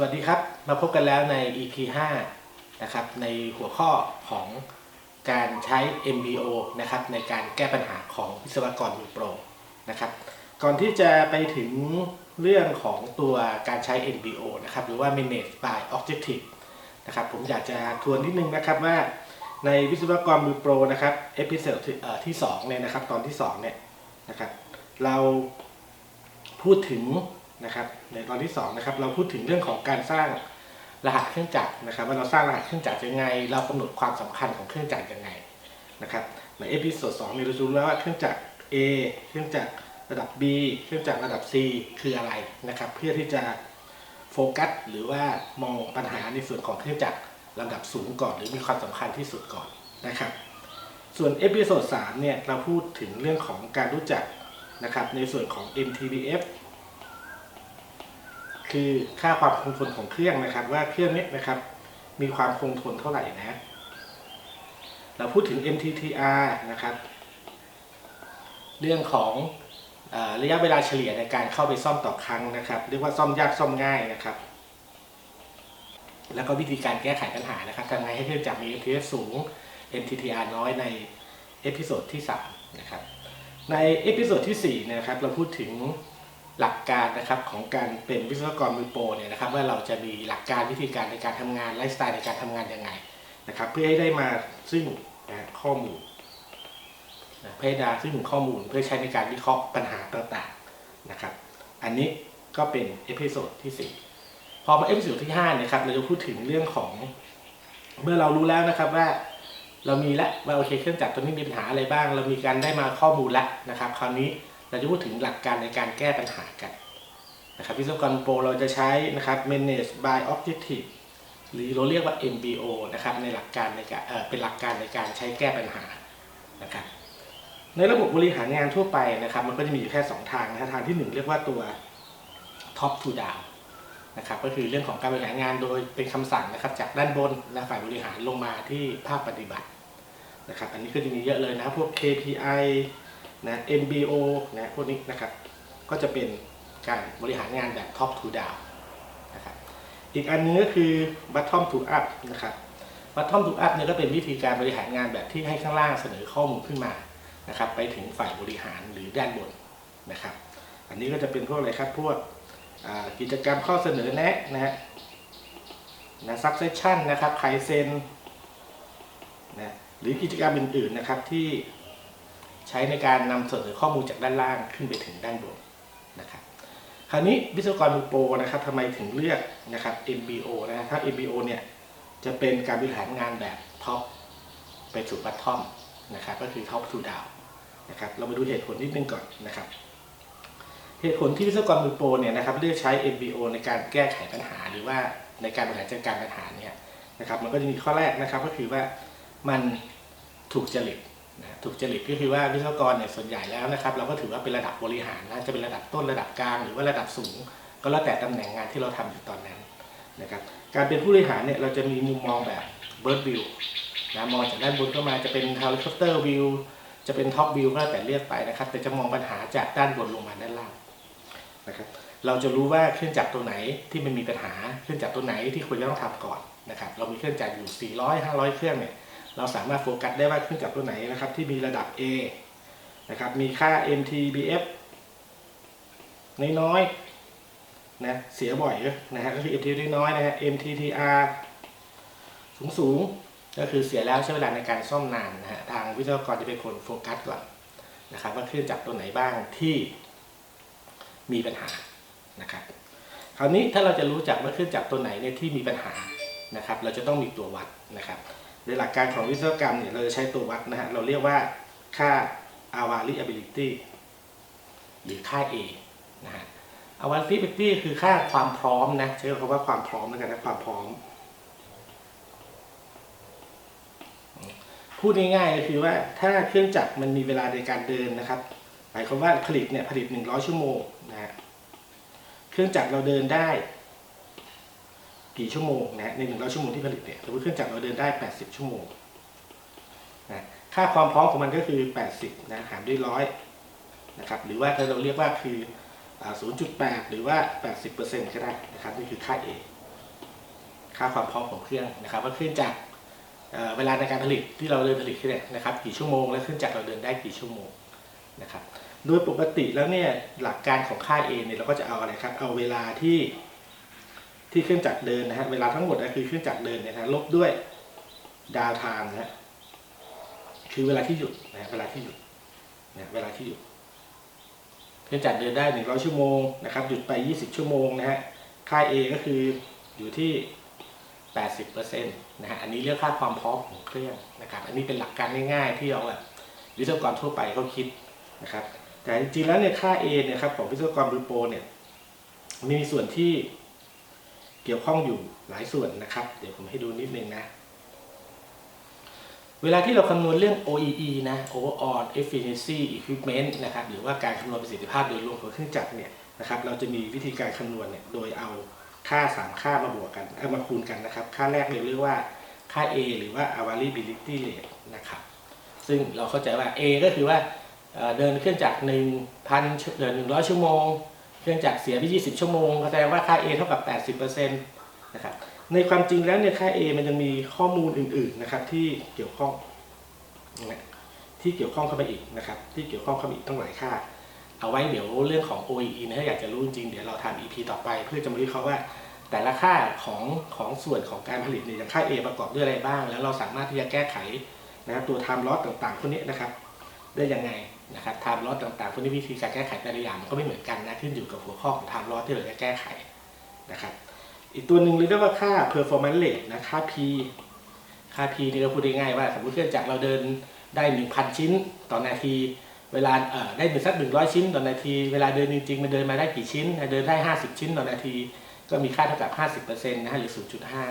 สวัสดีครับ มาพบกันแล้วใน EP 5นะครับในหัวข้อของการใช้ MBO นะครับในการแก้ปัญหาของวิศวกรมือโปรนะครับก่อนที่จะไปถึงเรื่องของตัวการใช้ MBO นะครับหรือว่า Manage by Objective นะครับผมอยากจะทวนนิดนึงนะครับว่าในวิศวกรมือโปรนะครับเอพิโซดที่เอ่อที่2เนี่ยนะครับตอนที่2เนี่ยนะครับเราพูดถึง นะครับในตอนที่2นะครับเราพูดถึงเรื่องของการสร้างรหัสเครื่องจักรนะครับ ว่าเราสร้างรหัสเครื่องจักรยังไง เรากำหนดความสำคัญของเครื่องจักรยังไงนะครับในเอพิโซด2เนี่ยเราจะรู้แล้วว่าเครื่องจักร A เครื่องจักรระดับ B เครื่องจักรระดับ C คืออะไรนะครับ เพื่อที่จะโฟกัสหรือว่ามองปัญหาในส่วนของเครื่องจักรลำดับสูงก่อนหรือมีความสำคัญที่สุดก่อนนะครับ ส่วนเอพิโซด3เนี่ยเราพูดถึงเรื่องของการรู้จักนะครับในส่วนของ MTBF คือค่าความคงทนของเครื่องนะครับ ว่าเครื่องนี้นะครับ มีความคงทนเท่าไหร่นะ เราพูดถึง MTTR นะครับ เรื่องของอระยะเวลาเฉลี่ยในการเข้าไปซ่อมต่อครั้งนะครับ เรียกว่าซ่อมยากซ่อมง่ายนะครับ แล้วก็วิธีการแก้ไขปัญหานะครับทำไงให้เครื่องจักรมี MTF สูง MTTR น้อยในเอพิโซดที่3นะครับในเอพิโซดที่4นะครับเราพูดถึง หลักการนะครับของการเป็นวิศวกรมือโปรเนี่ยนะครับว่าเราจะมีหลักการวิธีการในการทำงานไลฟ์สไตล์ในการทำงานยังไงนะครับเพื่อให้ได้มาซึ่งข้อมูลนะเพื่อได้ซึ่งข้อมูลเพื่อใช้ในการวิเคราะห์ปัญหาต่างๆนะครับอันนี้ก็เป็นเอพิโซดที่ 4 พอมาเอพิโซดที่5นี่ยครับเราจะพูดถึงเรื่องของเมื่อเรารู้แล้วนะครับว่าเรามีแล้วว่าโอเคเครื่องจักรตัวนี้มีปัญหาอะไรบ้าง เรามีการได้มาข้อมูลแล้วนะครับ คราวนี้ เราจะพูดถึงหลักการในการแก้ปัญหากันนะครับวิศวกรโปรเราจะใช้นะครับ manage by objective หรือเราเรียกว่า MBO นะครับในหลักการในการเออเป็นหลักการในการใช้แก้ปัญหานะครับในระบบบริหารงานทั่วไปนะครับ มันก็จะมีอยู่แค่ 2 ทางนะทางที่ 1 เรียกว่าตัว top to down นะครับก็คือเรื่องของการบริหารงานโดยเป็นคำสั่งนะครับ จากด้านบนและฝ่ายบริหารลงมาที่ภาคปฏิบัตินะครับ อันนี้ก็จะมีเยอะเลยนะพวก KPI นะ MBO นะพวกนี้นะครับ ก็จะเป็นการบริหารงานแบบ top to down นะครับ อีกอันนึงก็คือ bottom to up นะครับ bottom to up เนี่ยก็เป็นวิธีการบริหารงานแบบที่ให้ข้างล่างเสนอข้อมูลขึ้นมานะครับไปถึงฝ่ายบริหารหรือด้านบนนะครับ อันนี้ก็จะเป็นพวกอะไรครับพวกกิจกรรมข้อเสนอแนะนะฮะนะ succession นะครับไคเซนนะหรือกิจกรรมอื่นๆนะครับที่ ใช้ในการนำเสนอข้อมูลจากด้านล่างขึ้นไปถึงด้านบนนะครับคราวนี้วิศวกรมือโปรนะครับทำไมถึงเลือกนะครับ MBO นะถ้า MBO เนี่ยจะเป็นการบริหารงานแบบท็อปไปสู่บัตทอมนะครับก็คือท็อป to down นะครับเรามาดูเหตุผลนิดนึงก่อนนะครับ เหตุผลที่วิศวกรมือโปรเนี่ยนะครับเลือกใช้ MBO ในการแก้ไขปัญหา หรือว่าในการบริหารจัดการปัญหาเนี่ยนะครับมันก็จะมีข้อแรกนะครับก็คือว่ามันถูกจริต นะถูกจริตก็คือว่าวิศวกรเนี่ยส่วนใหญ่แล้วนะครับ เราก็ถือว่าเป็นระดับบริหารนะจะเป็นระดับต้นระดับกลางหรือว่าระดับสูง ก็แล้วแต่ตำแหน่งงานที่เราทำอยู่ตอนนั้นนะครับการเป็นผู้บริหารเนี่ยเราจะมีมุมมองแบบ bird view นะมองจากด้านบนก็มาจะเป็น helicopter view จะเป็น top view ก็แล้วแต่เลือกไปนะครับ แต่จะมองปัญหาจากด้านบนลงมาด้านล่างนะครับเราจะรู้ว่าเครื่องจักรตัวไหนที่มันมีปัญหาเครื่องจักรตัวไหนที่ควรจะต้องทำก่อนนะครับเรามีเครื่องจักรอยู่ 400 500 เครื่องเนี่ย เราสามารถโฟกัสได้ว่าเครื่องจักรตัวไหนนะครับ ที่มีระดับ A นะครับมีค่า MTBF น้อยๆนะเสียบ่อยนะฮะก็คือ MTBF น้อยๆนะฮะ MTTR สูงสูงๆก็คือเสียแล้วใช้เวลาในการซ่อมนานนะฮะทางวิศวกรจะเป็นคนโฟกัสก่อนนะครับว่าเครื่องจักรตัวไหนบ้างที่มีปัญหานะครับคราวนี้ถ้าเราจะรู้จักว่าเครื่องจักรตัวไหนเนี่ยที่มีปัญหานะครับ เราจะต้องมีตัววัดนะครับ โดยหลักการของวิศวกรรมเนี่ยเราจะใช้ตัววัดนะฮะเราเรียกว่าค่า availability หรือค่า A นะฮะ availability คือค่าความพร้อมนะใช้คำว่าความพร้อมแล้วกันนะความพร้อม พูดง่ายๆก็คือว่าถ้าเครื่องจักรมันมีเวลาในการเดินนะครับหมายความว่าผลิตเนี่ยผลิต 100 ชั่วโมงนะฮะเครื่องจักรเราเดินได้ กี่ชั่วโมงนะใน100ชั่วโมงที่ผลิตเนี่ยสมมติเครื่องจักรเราเดินได้ 80 ชั่วโมงนะค่าความพร้อมของมันก็คือ 80นะหารด้วยร้อยนะครับหรือว่าถ้าเราเรียกว่าคือ 0.8 หรือว่า 80%ก็ได้นะครับนี่คือค่า A ค่าความพร้อมของเครื่องนะครับว่าเครื่องจักรเเวลาในการผลิตที่เราเดินผลิตเนี่ยนะครับกี่ชั่วโมงและเครื่องจักรเราเดินได้กี่ชั่วโมงนะครับโดยปกติแล้วเนี่ยหลักการของค่า A เนี่ยเราก็จะเอาอะไรครับเอาเวลาที่ ที่เครื่องจักรเดินนะฮะเวลาทั้งหมดก็คือเครื่องจักรเดินเนี่ยนะลบด้วยดาวไทม์นะฮะคือเวลาที่หยุดนะเวลาที่หยุดนะเวลาที่หยุดเครื่องจักรเดินได้ 100 ชั่วโมงนะครับหยุดไป 20 ชั่วโมงนะฮะค่า A ก็คืออยู่ที่ 80%นะฮะอันนี้เรียกค่าความพร้อมของเครื่องนะครับอันนี้เป็นหลักการง่ายๆ ที่เราแบบวิศวกรทั่วไปเขาคิดนะครับแต่จริงๆแล้วเนี่ยค่า A เนี่ยครับของวิศวกรบริโปรเนี่ยมีส่วนที่ เกี่ยวข้องอยู่หลายส่วนนะครับ เดี๋ยวผมให้ดูนิดนึงนะ เวลาที่เราคำนวณเรื่อง OEE นะ Overall Efficiency Equipment นะครับ หรือว่าการคำนวณประสิทธิภาพโดยรวมของเครื่องจักรเนี่ยนะครับ เราจะมีวิธีการคำนวณเนี่ย โดยเอาค่า 3 ค่ามาบวกกันเอามาคูณกันนะครับ ค่าแรกเราเรียกว่าค่า A หรือว่า Availability Rate นะครับ ซึ่งเราเข้าใจว่า A ก็คือว่าเดินเครื่องจักร1,000เดิน100 ชั่วโมง ครื่องจักรเสียไป 20 ชั่วโมง แสดงว่าค่า A เท่ากับ 80%นะครับ ในความจริงแล้วเนี่ยค่า A มันยังมีข้อมูลอื่นๆนะครับที่เกี่ยวข้องนะที่เกี่ยวข้องเข้าไปอีกนะครับ ที่เกี่ยวข้องเข้าไปอีกตั้งหลายค่า เอาไว้เดี๋ยวเรื่องของ OEE นะถ้าอยากจะรู้จริงเดี๋ยวเราทำ EP ต่อไปเพื่อจะมาวิเคราะห์ว่า แต่ละค่าของของส่วนของการผลิตเนี่ยอย่างค่า A ประกอบด้วยอะไรบ้าง แล้วเราสามารถที่จะแก้ไขนะครับตัว time loss ต่างๆพวกนี้นะครับ ได้ยังไง นะครับ time loss ต่างๆพวกนี้วิธีการแก้ไขแต่ละอย่างมันก็ไม่เหมือนกันนะขึ้นอยู่กับหัวข้อของ time loss ที่เราจะแก้ไขนะครับอีกตัวหนึ่งเรียกว่าค่า performance rate นะค่า P ค่า P นี่ก็พูดง่ายๆว่า สมมติเครื่องจักรเราเดินได้ 1,000 ชิ้นต่อนาที เวลาเอ่อได้หนึ่งสัก100ชิ้นต่อนาที เวลาเดินจริงๆมันเดินมาได้กี่ชิ้น เดินได้ 50 ชิ้นต่อนาที ก็มีค่าเท่ากับ 50%นะฮะหรือ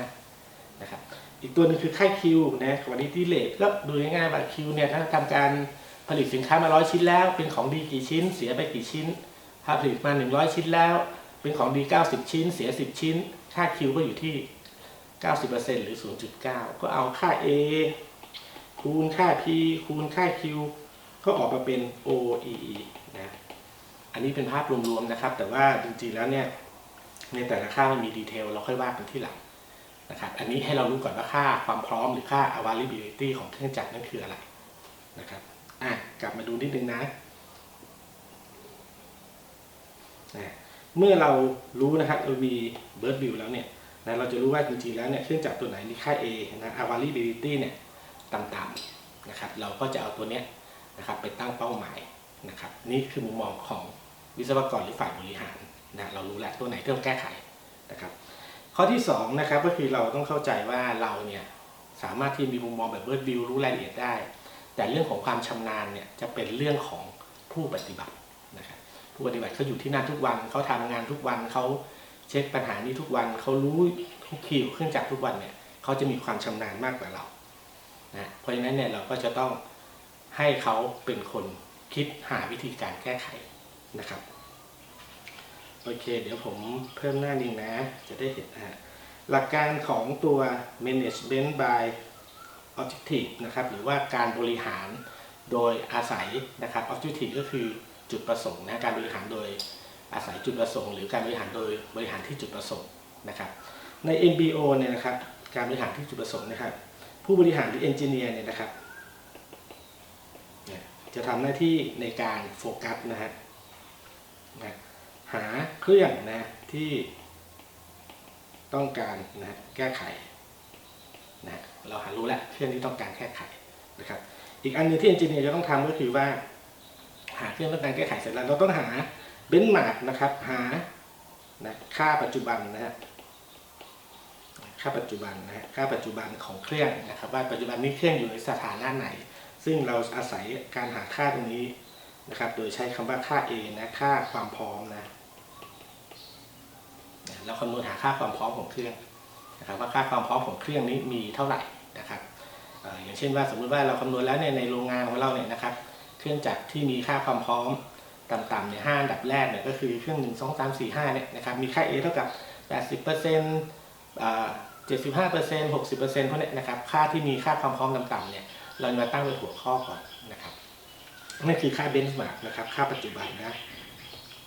0.5 นะครับอีกตัวนึงคือค่า Q นะ quality rate ก็ดูง่ายๆว่า Q เนี่ยถ้าทำการ ผลิตสินค้ามา100ชิ้นแล้ว เป็นของดีกี่ชิ้น เสียไปกี่ชิ้น ถ้าผลิตมา 100 ชิ้นแล้ว เป็นของดี 90 ชิ้น เสีย 10 ชิ้น ค่า Q ก็อยู่ที่ 90%หรือ 0.9 ก็เอาค่า A คูณค่า P คูณค่า Q ก็ออกมาเป็น OEE นะ อันนี้เป็นภาพรวมๆนะครับ แต่ว่าจริงๆแล้วเนี่ยในแต่ละค่ามันมีดีเทลเราค่อยว่ากันที่หลังนะครับ อันนี้ให้เรารู้ก่อนว่าค่าความพร้อมหรือค่า availability ของเครื่องจักรนั่นคืออะไรนะครับ กลับมาดูนิดนึงนะอะเมื่อเรารู้นะครับเรามี bird view แล้วเนี่ยนะเราจะรู้ว่าจริงๆแล้วเนี่ยเครื่องจักรตัวไหนมีค่า A นะ availability เนี่ยต่ำๆนะครับ เราก็จะเอาตัวเนี้ยนะครับไปตั้งเป้าหมายนะครับ นี่คือมุมมองของวิศวกรหรือฝ่ายบริหารนะเรารู้แล้วตัวไหนที่ต้องแก้ไขนะครับ ข้อที่สองนะครับก็คือเราต้องเข้าใจว่าเราเนี่ยสามารถที่มีมุมมองแบบ bird view รู้รายละเอียดได้ แต่เรื่องของความชำนาญเนี่ยจะเป็นเรื่องของผู้ปฏิบัตินะครับผู้ปฏิบัติเขาอยู่ที่นั่นทุกวันเขาทำงานทุกวันเขาเช็คปัญหานี้ทุกวันเขารู้ทุกคิวเครื่องจักรทุกวันเนี่ยเขาจะมีความชำนาญมากกว่าเรานะเพราะฉะนั้นเนี่ยเราก็จะต้องให้เขาเป็นคนคิดหาวิธีการแก้ไขนะครับโอเค เดี๋ยวผมเพิ่มหน้านิงนะ จะได้เห็นนะฮะหลักการของตัว management by objective นะครับหรือว่าการบริหารโดยอาศัยนะครับ objective ก็คือจุดประสงค์นะการบริหารโดยอาศัยจุดประสงค์ หรือการบริหารโดยบริหารที่จุดประสงค์นะครับใน MBO เนี่ยนะครับการบริหารที่จุดประสงค์นะครับ ผู้บริหารหรือเอนจิเนียร์เนี่ยนะครับจะทำหน้าที่ในการโฟกัสนะฮะนะหาเครื่องนะที่ต้องการนะแก้ไข นะเราหารู้แล้วเครื่องที่ต้องการแก้ไขนะครับอีกอันหนึงที่เอนจิเนียร์จะต้องทำก็คือว่า หาเครื่องต้องการแก้ไขเสร็จแล้วเราต้องหาเบนช์มาร์กนะครับหานะค่าปัจจุบันนะฮะค่าปัจจุบันนะฮะค่าปัจจุบันของเครื่องนะครับว่าปัจจุบันนี้เครื่องอยู่ในสถานะไหน ซึ่งเราอาศัยการหาค่าตรงนี้นะครับ โดยใช้คำว่าค่า A นะค่าความพร้อมนะนะเราคำนวณหาค่าความพร้อมของเครื่อง นะครับว่าค่าความพร้อมของเครื่องนี้มีเท่าไหร่นะครับอย่างเช่นว่าสมมุติว่าเราคำนวณแล้วเนี่ยในโรงงานของเราเนี่ยนะครับ เครื่องจักรที่มีค่าความพร้อมต่ำๆเนี่ยห้าอันดับแรกเนี่ยก็คือเครื่องหนึ่งสองสามสี่ห้าเนี่ยนะครับมีค่า A เท่ากับแปดสิบเปอร์เซ็นต์เจ็ดสิบห้าเปอร์เซ็นต์หกสิบเปอร์เซ็นต์พวกนี้นะครับค่าที่มีค่าความพร้อมต่ำๆเนี่ยเรามาตั้งเป็นหัวข้อก่อนนะครับนั่นคือค่าเบนช์มาร์กนะครับค่าปัจจุบันนะ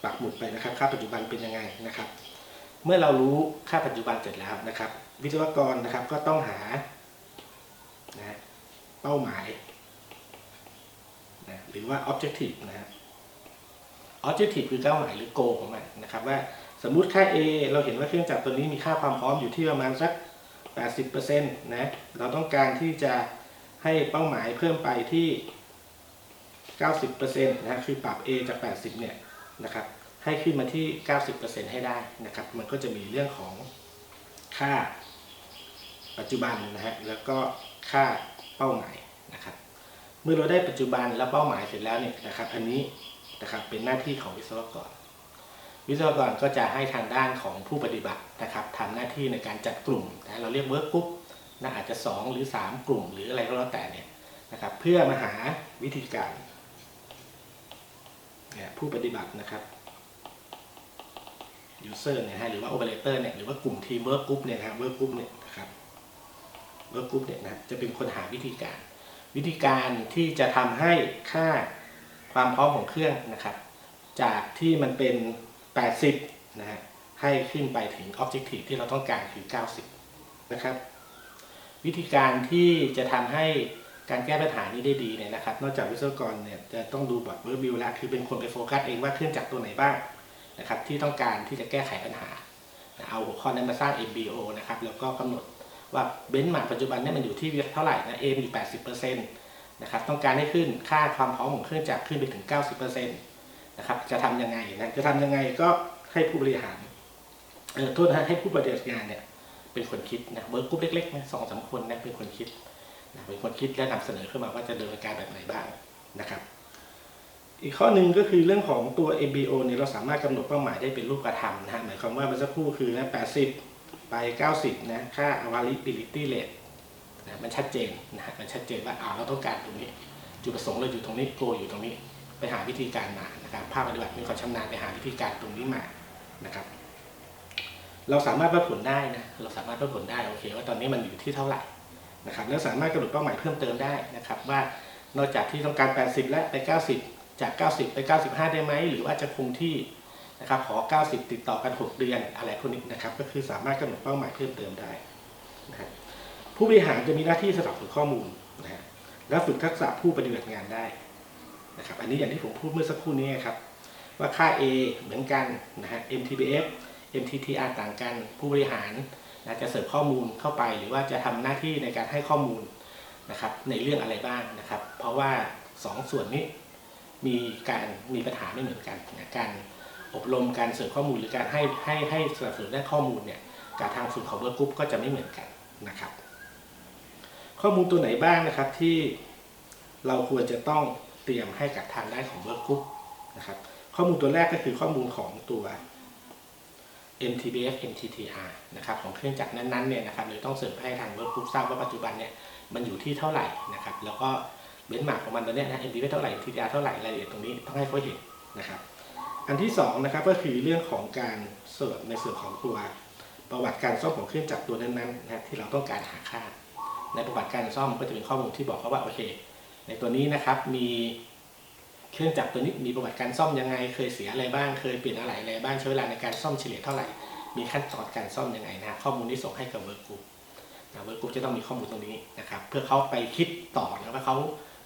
ปักหมุดไปนะครับ ค่าปัจจุบันเป็นยังไงนะครับ เมื่อเรารู้ค่าปัจจุบันเสร็จแล้วนะครับ วิศวกรนะครับก็ต้องหานะเป้าหมายนะหรือว่า objective นะฮะ objective คือเป้าหมายหรือ goal ของมันนะครับว่าสมมุติค่า A เราเห็นว่าเครื่องจักรตัวนี้มีค่าความพร้อมอยู่ที่ประมาณสัก 80%นะเราต้องการที่จะให้เป้าหมายเพิ่มไปที่ 90%นะคือปรับ A จาก 80 เนี่ยนะครับให้ขึ้นมาที่ 90%ให้ได้นะครับ มันก็จะมีเรื่องของค่า ปัจจุบันนะฮะแล้วก็ค่าเป้าหมายนะครับ เมื่อเราได้ปัจจุบันและเป้าหมายเสร็จแล้วเนี่ยนะครับ อันนี้นะครับเป็นหน้าที่ของวิศวกร วิศวกรก็จะให้ทางด้านของผู้ปฏิบัตินะครับทำหน้าที่ในการจัดกลุ่มนะเราเรียกเวิร์กกรุ๊ปนะอาจจะ 2 หรือ 3 กลุ่มหรืออะไรก็แล้วแต่เนี่ยนะครับเพื่อมาหาวิธีการเนี่ยผู้ปฏิบัตินะครับ user เนี่ยฮะหรือว่า operator เนี่ยหรือว่ากลุ่มทีม work group เนี่ยนะครับ work group เนี่ยนะครับ work group เนี่ยนะจะเป็นคนหาวิธีการ วิธีการที่จะทำให้ค่าความพร้อมของเครื่องนะครับ จากที่มันเป็น 80 นะฮะให้ขึ้นไปถึง objective ที่เราต้องการคือ 90 นะครับ วิธีการที่จะทำให้การแก้ปัญหานี้ได้ดีเนี่ยนะครับ นอกจากวิศวกรเนี่ยจะต้องดูบอร์ดเวิร์บิวแล้วคือเป็นคนไปโฟกัสเองว่าเครื่องจักรตัวไหนบ้างนะครับที่ต้องการที่จะแก้ไขปัญหา เอาหัวข้อนั้นมาสร้าง MBO นะครับแล้วก็กำหนด ว่าเบนซ์มาปัจจุบันเนี่ยมันอยู่ที่เท่าไหร่นะ A มันอยู่ 80%นะครับต้องการให้ขึ้นค่าความพร้อมของเครื่องจักรขึ้นไปถึง 90%นะครับจะทำยังไงนะจะทำยังไงก็ให้ผู้บริหารเออโทษนะให้ผู้ปฏิบัติงานเนี่ยเป็นคนคิดนะเวิร์กกรุ๊ปเล็กๆนะสองสามคนนะเป็นคนคิดนะเป็นคนคิดและนำเสนอขึ้นมาว่าจะดำเนินการแบบไหนบ้างนะครับ อีกข้อหนึ่งก็คือเรื่องของตัว MBO เนี่ยเราสามารถกำหนดเป้าหมายได้เป็นรูปธรรมนะฮะหมายความว่าเมื่อสักครู่คือนะ80 ไป 90 นะค่า availability rate นะมันชัดเจนนะมันชัดเจนว่าอ่าเราต้องการตรงนี้ จุดประสงค์เราอยู่ตรงนี้โกอยู่ตรงนี้ ไปหาวิธีการมานะครับภาคปฏิบัติมีความชำนาญไปหาวิธีการตรงนี้มานะครับ เราสามารถวัดผลได้นะเราสามารถวัดผลได้โอเค ว่าตอนนี้มันอยู่ที่เท่าไหร่นะครับแล้วสามารถกำหนดเป้าหมายเพิ่มเติมได้นะครับ ว่านอกจากที่ต้องการ 80 และไป 90 จาก 90 ไป 95 ได้ไหมหรือว่าจะคงที่ นะครับขอ 90 ติดต่อกัน 6 เดือนอะไรพวกนี้นะครับ ก็คือสามารถกำหนดเป้าหมายเพิ่มเติมได้นะครับผู้บริหารจะมีหน้าที่สนับสนุนข้อมูลนะฮะและฝึกทักษะผู้ปฏิบัติงานได้นะครับ อันนี้อย่างที่ผมพูดเมื่อสักครู่นี้ครับ ว่าค่า A เหมือนกันนะฮะ MTBF MTTR ต่างกันผู้บริหารนะจะเสิร์ฟข้อมูลเข้าไป หรือว่าจะทำหน้าที่ในการให้ข้อมูลนะครับในเรื่องอะไรบ้างนะครับ เพราะว่า 2 ส่วนนี้มีการมีปัญหาไม่เหมือนกันนะการ อบรมการเสร์ฟข้อมูลหรือการให้ให้ให้สนับสนุนด้านข้อมูลเนี่ยกับทางส่วนของเวิร์กกรุ๊ปก็จะไม่เหมือนกันนะครับ ข้อมูลตัวไหนบ้างนะครับที่เราควรจะต้องเตรียมให้กับทางด้านของเวิร์กกรุ๊ปนะครับข้อมูลตัวแรกก็คือข้อมูลของตัว MTBF MTTR นะครับของเครื่องจักรนั้นๆเนี่ยนะครับเลยต้องเสริมให้ทางเวิร์กกรุ๊ปทราบว่าปัจจุบันเนี่ยมันอยู่ที่เท่าไหร่นะครับแล้วก็เบนช์มาร์กของมันตอนเนี้ยนะ MTBF เท่าไหร่ MTTR เท่าไหร่รายละเอียดตรงนี้ต้องให้เขาเห็นนะครับ อันที่สองนะครับก็คือเรื่องของการเสิร์ฟในส่วนของตัวประวัติการซ่อมของเครื่องจักรตัวนั้นๆนะที่เราต้องการหาค่า ในประวัติการซ่อมก็จะเป็นข้อมูลที่บอกเขาว่าโอเค ในตัวนี้นะครับมีเครื่องจักรตัวนี้มีประวัติการซ่อมยังไง เคยเสียอะไรบ้างเคยเปลี่ยนอะไรอะไรบ้างใช้เวลาในการซ่อมเฉลี่ยเท่าไหร่ มีขั้นตอนการซ่อมยังไงนะข้อมูลที่ส่งให้กับเวิร์กกรุ๊ปนะเวิร์กกรุ๊ปจะต้องมีข้อมูลตรงนี้นะครับเพื่อเขาไปคิดต่อนะว่าเขา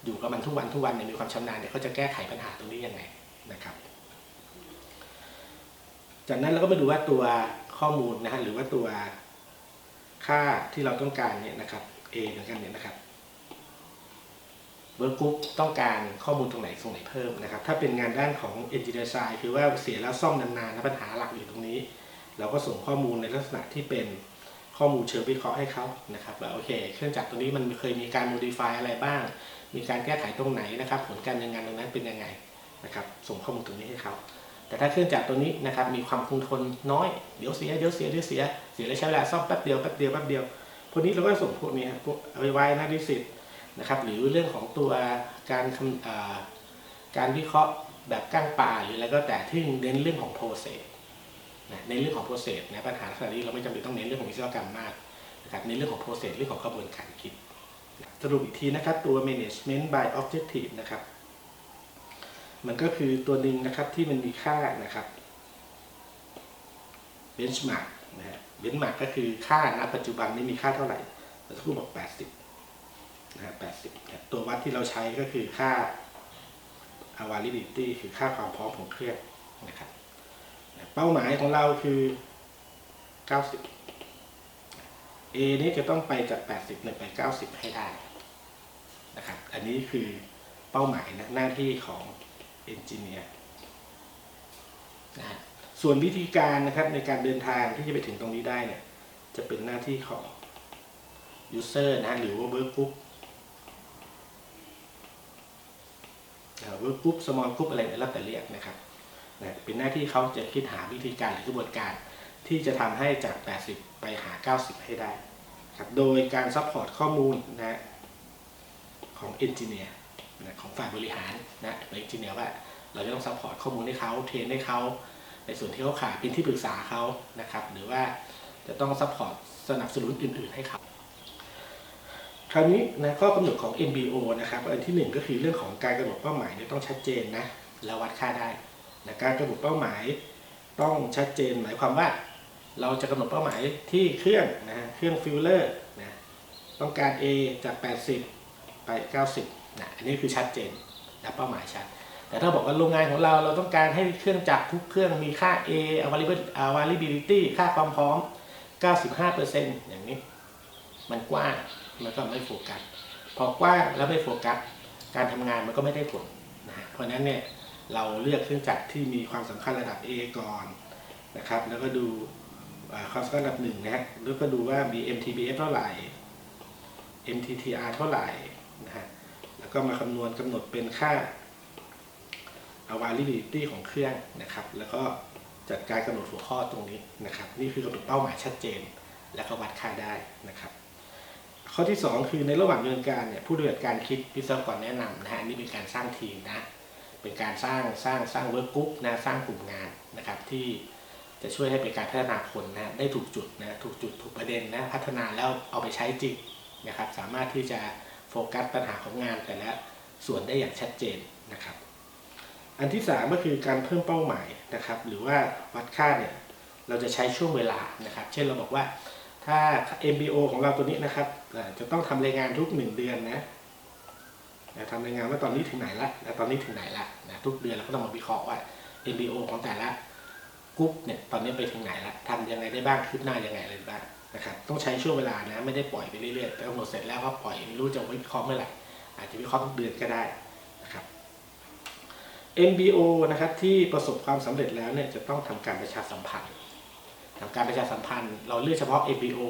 อยู่กับมันทุกวันทุกวันเนี่ยมีความชำนาญเนี่ยเขาจะแก้ไขปัญหาตรงนี้ยังไงนะครับ จากนั้นเราก็มาดูว่าตัวข้อมูลนะฮะหรือว่าตัวค่าที่เราต้องการเนี่ยนะครับ A เหมือนกันเนี่ยนะครับเวิร์กกรุ๊ปต้องการข้อมูลตรงไหนตรงไหนเพิ่มนะครับ ถ้าเป็นงานด้านของ Engineer Side คือว่าเสียแล้วซ่อมนานๆนะปัญหาหลักอยู่ตรงนี้ เราก็ส่งข้อมูลในลักษณะที่เป็นข้อมูลเชิงวิเคราะห์ให้เขานะครับว่าโอเค เครื่องจักรตัวนี้มันเคยมีการ modify อะไรบ้าง มีการแก้ไขตรงไหนนะครับ ผลการดำเนินงานตรงนั้นเป็นยังไงนะครับ ส่งข้อมูลตรงนี้ให้เขา แต่ถ้าเครื่องจักรตัวนี้นะครับมีความคงทนน้อยเดี๋ยวเสียเดี๋ยวเสียเดี๋ยวเสียเสียแล้วใช้เวลาซ่อมแป๊บเดียวแป๊บเดียวแป๊บเดียวพวกนี้เราก็ส่งพวกนี้ครับพวกเอาไว้ไว้นาดิสิตนะครับหรือเรื่องของตัวการคำการวิเคราะห์แบบก้างปลาหรืออะไรก็แต่ที่เน้นเรื่องของโปรเซสนะในเรื่องของโปรเซสนะปัญหาขนาดนี้เราไม่จำเป็นต้องเน้นเรื่องของวิศวกรรมมากนะครับในเรื่องของโปรเซสเรื่องของกระบวนการคิด สรุปอีกทีนะครับตัว management by objective นะครับ มันก็คือตัวหนึ่งนะครับที่มันมีค่านะครับ benchmark นะฮะ benchmark ก็คือค่าณปัจจุบันนี้มีค่าเท่าไหร่เราจะพูดบอก 80นะฮะ80นี่ยตัววัดที่เราใช้ก็คือค่า availability คือค่าความพร้อมของเครื่องนะครับเป้าหมายของเราคือ 90 A นี้จะต้องไปจาก 80เนี่ยไป 90 ให้ได้นะครับ อันนี้คือเป้าหมายนะหน้าที่ของ อนจิเนียร์นะฮะส่วนวิธีการนะครับในการเดินทางที่จะไปถึงตรงนี้ได้เนี่ยจะเป็นหน้าที่ของ user นะฮะหรือว่า work group อ่า work group small group อะไรแล้วแต่เรียกนะครับนะเป็นหน้าที่เขาจะคิดหาวิธีการหรือกระบวนการ ที่จะทำให้จาก 80 ไปหา 90 ให้ได้ครับโดยการซัพพอร์ตข้อมูลนะของเอนจิเนียร์ นะของฝ่ายบริหารนะเอนจิเนียร์ว่าเราจะต้องซัพพอร์ตข้อมูลให้เขาเทรนให้เขาในส่วนที่เขาขาดเป็นที่ปรึกษาเขานะครับ หรือว่าจะต้องซัพพอร์ตสนับสนุนอื่น ๆ ให้เขาคราวนี้นะข้อกำหนดของ MBO นะครับอันที่หนึ่งก็คือเรื่องของการกำหนดเป้าหมายเนี่ยต้องชัดเจนนะแล้ววัดค่าได้นะการกำหนดเป้าหมายต้องชัดเจนหมายความว่า เราจะกำหนดเป้าหมายที่เครื่องนะฮะเครื่องฟิลเลอร์นะต้องการ A จาก 80 ไป 90 นะอันนี้คือชัดเจนนะเป้าหมายชัด แต่ถ้าบอกว่าโรงงานของเราเราต้องการให้เครื่องจักรทุกเครื่องมีค่า A availability ค่าความพร้อม 95%อย่างนี้ มันกว้างมันก็ไม่โฟกัสพอกว้างแล้วไม่โฟกัสการทำงานมันก็ไม่ได้ผลนะเพราะนั้นเนี่ยเราเลือกเครื่องจักรที่มีความสำคัญระดับ A ก่อนนะครับ แล้วก็ดูอ่าความสำคัญระดับหนึ่งนะแล้วก็ดูว่ามี MTBF เท่าไหร่ MTTR เท่าไหร่นะฮะ ก็มาคำนวณกำหนดเป็นค่า availability ของเครื่องนะครับ แล้วก็จัดการกำหนดหัวข้อตรงนี้นะครับ นี่คือกำหนดเป้าหมายชัดเจน แล้วก็วัดค่าได้นะครับ ข้อที่ 2 คือในระหว่างดำเนินการเนี่ยผู้ดำเนินการคิดวิศวกรแนะนำนะฮะนี่เป็นการสร้างทีมนะเป็นการสร้างสร้างสร้างเวิร์กกรุ๊ปนะสร้างกลุ่มงานนะครับที่จะช่วยให้เป็นการพัฒนาคนนะได้ถูกจุดนะถูกจุดถูกประเด็นนะพัฒนาแล้วเอาไปใช้จริงนะครับ สามารถที่จะ ฟกัสปัญหาของงานแต่ละส่วนได้อย่างชัดเจนนะครับ อันที่ 3 ก็คือการเพิ่มเป้าหมายนะครับ หรือว่าวัดค่าเนี่ยเราจะใช้ช่วงเวลานะครับ เช่นเราบอกว่าถ้า MBO ของเราตัวนี้นะครับจะต้องทำรายงานทุก 1 เดือนนะนะทำรายงานว่าตอนนี้ถึงไหนละนะตอนนี้ถึงไหนละนะทุกเดือนเราก็ต้องมาวิเคราะห์ว่า MBO ของแต่ละกรุ๊ปเนี่ยตอนนี้ไปถึงไหนละทำยังไงได้บ้างคืบหน้ายังไงอะไรบ้าง นะครับต้องใช้ช่วงเวลานะไม่ได้ปล่อยไปเรื่อยๆแต่กำหนดเสร็จแล้วก็ปล่อยไม่รู้จะวิเคราะห์เมื่อไหร่อาจจะวิเคราะห์เดือนก็ได้นะครับ MBO นะครับที่ประสบความสำเร็จแล้วเนี่ยจะต้องทำการประชาสัมพันธ์ทำการประชาสัมพันธ์ เราเลือกเฉพาะ MBO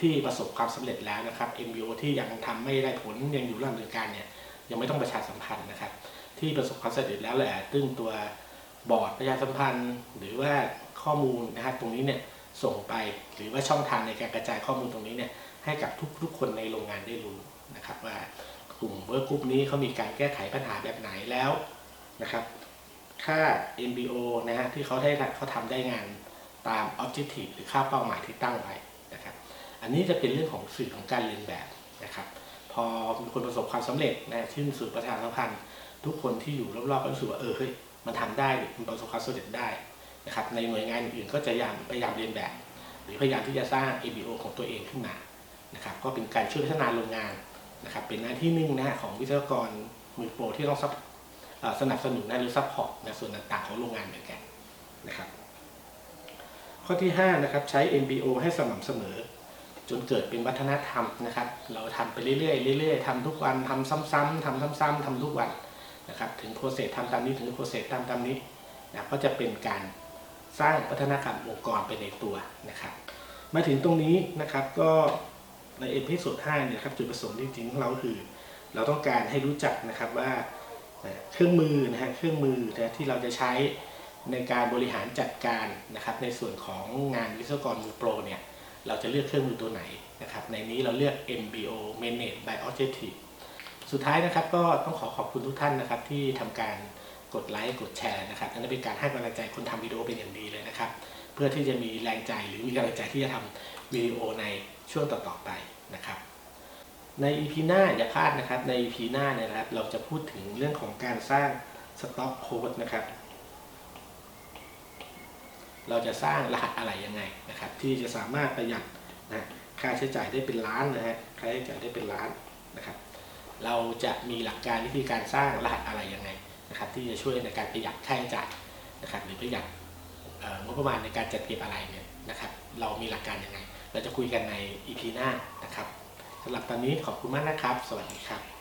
ที่ประสบความสำเร็จแล้วนะครับ MBO ที่ยังทำไม่ได้ผลยังอยู่ระหว่างดำเนินการเนี่ยยังไม่ต้องประชาสัมพันธ์นะครับ ที่ประสบความสำเร็จแล้วแหละซึ่งตัวบอร์ดประชาสัมพันธ์ หรือว่าข้อมูลนะครับตรงนี้เนี่ย ส่งไป หรือว่าช่องทางในการกระจายข้อมูลตรงนี้เนี่ยให้กับทุกๆคนในโรงงานได้รู้นะครับว่ากลุ่มเวิร์กกรุ๊ปนี้เขามีการแก้ไขปัญหาแบบไหนแล้วนะครับค่า MBO นะฮะที่เขาได้เขาทำได้งานตาม objective หรือค่าเป้าหมายที่ตั้งไว้นะครับ อันนี้จะเป็นเรื่องของสื่อของการเรียนแบบนะครับ พอมีคนประสบความสำเร็จนะชื่นสื่อประชานสัมพันธ์ ทุกคนที่อยู่รอบๆก็รู้สึกว่าเออเฮ้ยมันทำได้ดิมันประสบความสำเร็จได้ นะครับในหน่วยงานอื่นก็จะพยายามพยายามเรียนแบบ หรือพยายามที่จะสร้าง ABO ของตัวเองขึ้นมานะครับก็เป็นการช่วยพัฒนาโรงงานนะครับเป็นหน้าที่หนึ่งนะของวิศวกรมือโปรที่ต้องสนับสนุนนะหรือซัพพอร์ตในส่วนต่างๆของโรงงานเหมือนกันนะครับข้อที่5นะครับใช้ MBO ให้สม่ำเสมอ จนเกิดเป็นวัฒนธรรมนะครับเราทำไปเรื่อยๆเรื่อยๆทำทุกวันทำซ้ำๆทำซ้ำๆทำทุกวันนะครับถึงโปรเซสทำตามนี้ถึงโปรเซสทำตามนี้นะก็จะเป็นการ สร้างวัฒนธรรมองค์กรไปในตัวนะครับ มาถึงตรงนี้นะครับก็ในเอพิโซด5เนี่ยครับจุดประสงค์จริงๆของเราคือ เราต้องการให้รู้จักนะครับว่าเครื่องมือนะฮะเครื่องมือนะที่เราจะใช้ในการบริหารจัดการนะครับ ในส่วนของงานวิศวกรมือโปรเนี่ยเราจะเลือกเครื่องมือตัวไหนนะครับ ในนี้เราเลือก MBO Manage by Objective สุดท้ายนะครับก็ต้องขอขอบคุณทุกท่านนะครับที่ทำการ กดไลค์กดแชร์นะครับนั่นเป็นการให้กำลังใจคนทำวิดีโอเป็นอย่างดีเลยนะครับ เพื่อที่จะมีแรงใจหรือมีกำลังใจที่จะทำวิดีโอในช่วงต่อๆไปนะครับใน EP หน้าอย่าพลาดนะครับใน EP หน้าเนี่ยนะครับ เราจะพูดถึงเรื่องของการสร้างสต็อกโค้ดนะครับ เราจะสร้างรหัสอะไรยังไงนะครับ ที่จะสามารถประหยัดนะค่าใช้จ่ายได้เป็นล้านนะฮะค่าใช้จ่ายได้เป็นล้านนะครับ เราจะมีหลักการวิธีการสร้างรหัสอะไรยังไง นะครับที่จะช่วยในการประหยัดค่าใช้จ่ายนะครับหรือประหยัดงบประมาณในการจัดเก็บอะไรเนี่ยนะครับเรามีหลักการยังไง เราจะคุยกันใน EP หน้านะครับสำหรับตอนนี้ขอบคุณมากนะครับ สวัสดีครับ